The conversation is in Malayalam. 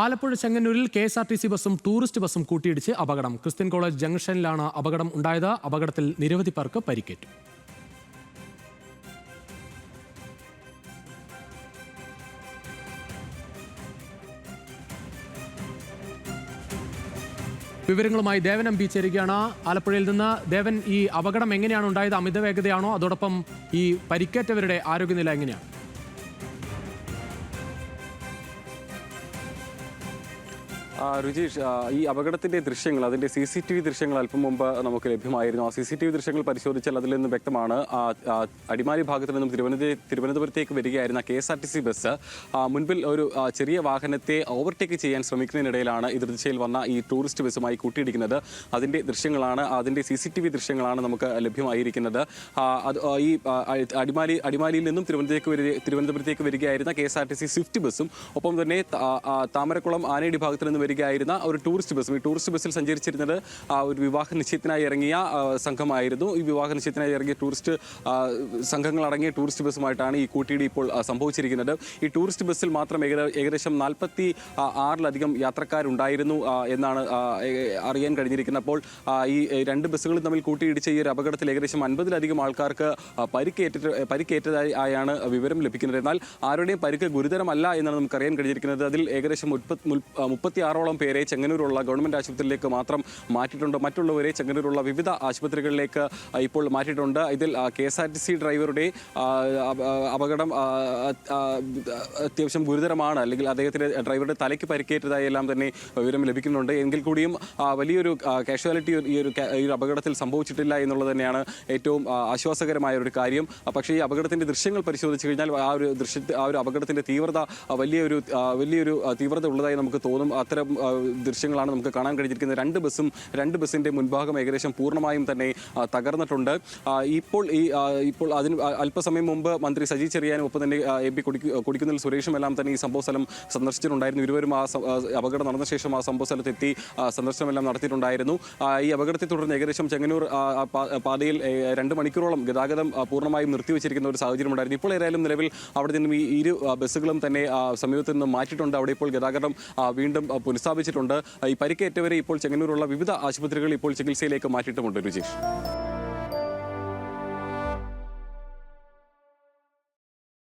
ആലപ്പുഴ ചെങ്ങന്നൂരിൽ K S R T C ബസ്സും ടൂറിസ്റ്റ് ബസ്സും കൂട്ടിയിടിച്ച് അപകടം. ക്രിസ്ത്യൻ കോളേജ് ജംഗ്ഷനിലാണ് അപകടം ഉണ്ടായത്. അപകടത്തിൽ നിരവധി പേർക്ക് പരിക്കേറ്റു. വിവരങ്ങളുമായി ദേവൻ എം പി ചേരുകയാണ് ആലപ്പുഴയിൽ നിന്ന് ദേവൻ ഈ അപകടം എങ്ങനെയാണ് ഉണ്ടായത്? അമിത വേഗതയാണോ അതോടൊപ്പം ഈ പരിക്കേറ്റവരുടെ ആരോഗ്യനില എങ്ങനെയാണ്? രുചീഷ് ഈ അപകടത്തിന്റെ ദൃശ്യങ്ങൾ അതിന്റെ സി സി ടി വി ദൃശ്യങ്ങൾ അല്പം മുമ്പ് നമുക്ക് ലഭ്യമായിരുന്നു. ആ സി സി ടി വി ദൃശ്യങ്ങൾ പരിശോധിച്ചാൽ അതിൽ നിന്ന് വ്യക്തമാണ് അടിമാലി ഭാഗത്ത് നിന്നും തിരുവനന്തപുരം തിരുവനന്തപുരത്തേക്ക് വരികയായിരുന്ന K S R T C bus മുൻപിൽ ഒരു ചെറിയ വാഹനത്തെ ഓവർടേക്ക് ചെയ്യാൻ ശ്രമിക്കുന്നതിനിടയിലാണ് ഈ ദിശയിൽ വന്ന ഈ ടൂറിസ്റ്റ് ബസ്സുമായി കൂട്ടിയിടിക്കുന്നത്. അതിന്റെ ദൃശ്യങ്ങളാണ് അതിന്റെ സി സി ടി വി ദൃശ്യങ്ങളാണ് നമുക്ക് ലഭ്യമായിരിക്കുന്നത്. അത് ഈ അടിമാലി അടിമാലിയിൽ നിന്നും തിരുവനന്തപുരത്തേക്ക് വരിക തിരുവനന്തപുരത്തേക്ക് വരികയായിരുന്ന K S R T C Swift ബസ്സും ഒപ്പം തന്നെ താമരക്കുളം ആനയടി ഭാഗത്ത് നിന്ന് വരികയായിരുന്ന ഒരു ടൂറിസ്റ്റ് ബസ്സും ഈ ടൂറിസ്റ്റ് ബസ്സിൽ സഞ്ചരിച്ചിരുന്നത് ഒരു വിവാഹ നിശ്ചയത്തിനായി ഇറങ്ങിയ സംഘമായിരുന്നു. ഈ വിവാഹ നിശ്ചയത്തിനായി ഇറങ്ങിയ ടൂറിസ്റ്റ് സംഘങ്ങളടങ്ങിയ ടൂറിസ്റ്റ് ബസ്സുമായിട്ടാണ് ഈ കൂട്ടിയിടി ഇപ്പോൾ സംഭവിച്ചിരിക്കുന്നത്. ഈ ടൂറിസ്റ്റ് ബസ്സിൽ മാത്രം ഏകദേശം നാൽപ്പത്തി ആറിലധികം യാത്രക്കാരുണ്ടായിരുന്നു എന്നാണ് അറിയാൻ കഴിഞ്ഞിരിക്കുന്നത് അപ്പോൾ ഈ രണ്ട് ബസ്സുകളും തമ്മിൽ കൂട്ടിയിടിച്ച ഈ ഒരു അപകടത്തിൽ ഏകദേശം അൻപതിലധികം ആൾക്കാർക്ക് പരിക്കേറ്റ പരിക്കേറ്റതായി ആയാണ് വിവരം ലഭിക്കുന്നത്. എന്നാൽ ആരുടെയും പരിക്ക് ഗുരുതരമല്ല എന്നാണ് നമുക്കറിയാൻ കഴിഞ്ഞിരിക്കുന്നത്. അതിൽ ഏകദേശം മുപ്പത്തി മുപ്പത്തി ആറോളം പേരെ ചെങ്ങന്നൂരുള്ള ഗവൺമെന്റ് ആശുപത്രിയിലേക്ക് മാത്രം മാറ്റിയിട്ടുണ്ട്. മറ്റുള്ളവരെ ചെങ്ങന്നൂരുള്ള വിവിധ ആശുപത്രികളിലേക്ക് ഇപ്പോൾ മാറ്റിയിട്ടുണ്ട്. ഇതിൽ K S R T C ഡ്രൈവറുടെ അപകടം അത്യാവശ്യം ഗുരുതരമാണ്. അല്ലെങ്കിൽ അദ്ദേഹത്തിന്റെ ഡ്രൈവറുടെ തലയ്ക്ക് പരിക്കേറ്റതായി എല്ലാം തന്നെ വിവരം ലഭിക്കുന്നുണ്ട്. എങ്കിൽ കൂടിയും വലിയൊരു കാഷ്വാലിറ്റി ഈ ഒരു ഈ ഒരു അപകടത്തിൽ സംഭവിച്ചിട്ടില്ല എന്നുള്ളത് തന്നെയാണ് ഏറ്റവും ആശ്വാസകരമായ ഒരു കാര്യം. പക്ഷേ ഈ അപകടത്തിന്റെ ദൃശ്യങ്ങൾ പരിശോധിച്ച് കഴിഞ്ഞാൽ ആ ഒരു ദൃശ്യ ആ ഒരു അപകടത്തിന്റെ തീവ്രത വലിയൊരു വലിയൊരു തീവ്രത ഉള്ളതായി നമുക്ക് തോന്നും. അത്തരം ദൃശ്യങ്ങളാണ് നമുക്ക് കാണാൻ കഴിഞ്ഞിരിക്കുന്നത്. രണ്ട് ബസ്സും രണ്ട് ബസ്സിന്റെ മുൻഭാഗം ഏകദേശം പൂർണമായും തന്നെ തകർന്നിട്ടുണ്ട്. ഇപ്പോൾ ഈ ഇപ്പോൾ അതിന് അല്പസമയം മുമ്പ് മന്ത്രി സജി ചെറിയാനും ഒപ്പം തന്നെ എം പി കൊടിക്കുന്നിൽ സുരേഷും എല്ലാം തന്നെ ഈ സംഭവ സ്ഥലം സന്ദർശിച്ചിട്ടുണ്ടായിരുന്നു. ഇരുവരും ആ അപകടം നടന്ന ശേഷം ആ സംഭവ സ്ഥലത്തെത്തി സന്ദർശനമെല്ലാം നടത്തിയിട്ടുണ്ടായിരുന്നു. ഈ അപകടത്തെ തുടർന്ന് ഏകദേശം ചെങ്ങന്നൂർ പാതയിൽ രണ്ട് മണിക്കൂറോളം ഗതാഗതം പൂർണമായും നിർത്തിവെച്ചിരിക്കുന്ന ഒരു സാഹചര്യം ഉണ്ടായിരുന്നു. ഇപ്പോൾ ഏതായാലും നിലവിൽ അവിടെ നിന്നും ഈ ഇരു ബസ്സുകളും തന്നെ സമീപത്ത് നിന്ന് മാറ്റിയിട്ടുണ്ട്. അവിടെ ഇപ്പോൾ ഗതാഗതം വീണ്ടും പുനഃസ്ഥാപിച്ചിട്ടുണ്ട്. ഈ പരിക്കേറ്റവരെ ഇപ്പോൾ ചെങ്ങന്നൂരുള്ള വിവിധ ആശുപത്രികളിൽ ഇപ്പോൾ ചികിത്സയിലേക്ക് മാറ്റിയിട്ടുമുണ്ട് രുചീഷ്.